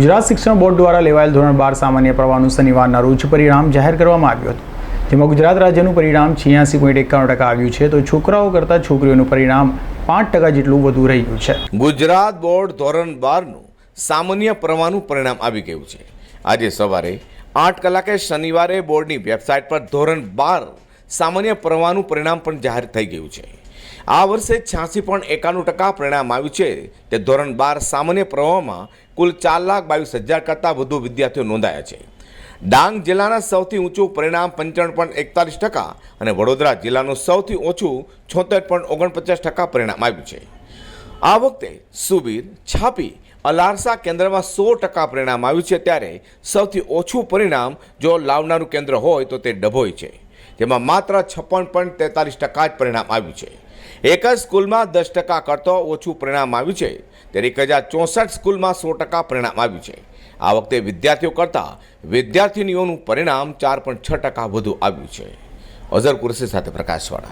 ગુજરાત શિક્ષણ બોર્ડ દ્વારા લેવાયેલ ધોરણ બાર સામાન્ય પ્રવાહનું શનિવારના રોજ પરિણામ જાહેર કરવામાં આવ્યું હતું. જેમાં ગુજરાત રાજ્યનું પરિણામ છ્યાસી પોઈન્ટ એકાણું ટકા આવ્યું છે તો છોકરાઓ કરતાં છોકરીઓનું પરિણામ પાંચ ટકા જેટલું વધુ રહ્યું છે. ગુજરાત બોર્ડ ધોરણ બારનું સામાન્ય પ્રવાહનું પરિણામ આવી ગયું છે. આજે સવારે આઠ કલાકે શનિવારે બોર્ડની વેબસાઇટ પર ધોરણ બાર સામાન્ય પ્રવાહનું પરિણામ પણ જાહેર થઈ ગયું છે. આ વર્ષે છ્યાસી પોઈન્ટ એકાણું ટકા પરિણામ આવ્યું છે. તે ધોરણ બાર સામાન્ય પ્રવાહમાં કુલ ચાર લાખ બાવીસ હજાર કરતાં વધુ વિદ્યાર્થીઓ નોંધાયા છે. ડાંગ જિલ્લાના સૌથી ઊંચું પરિણામ પંચાણું પોઈન્ટ એકતાલીસ ટકા અને વડોદરા જિલ્લાનું સૌથી ઓછું છોતેર પોઈન્ટ ઓગણપચાસ ટકા પરિણામ આવ્યું છે. આ વખતે સુબીર, છાપી, અલારસા કેન્દ્રમાં સો ટકા પરિણામ આવ્યું છે. ત્યારે સૌથી ઓછું પરિણામ જો લાવનારું કેન્દ્ર હોય તો તે ડભોઈ છે. જેમાં માત્ર છપ્પન પોઈન્ટ તેતાલીસ ટકા જ પરિણામ આવ્યું છે. એક જ સ્કૂલમાં દસ ટકા કરતો ઓછું પરિણામ આવ્યું છે. ત્યારે એક હજાર ચોસઠ સ્કૂલમાં સો ટકા પરિણામ આવ્યું છે. આ વખતે વિદ્યાર્થીઓ કરતાં વિદ્યાર્થીનીઓનું પરિણામ ચાર પોઈન્ટ છ ટકા વધુ આવ્યું છે. અઝર કુરશી સાથે પ્રકાશવાળા.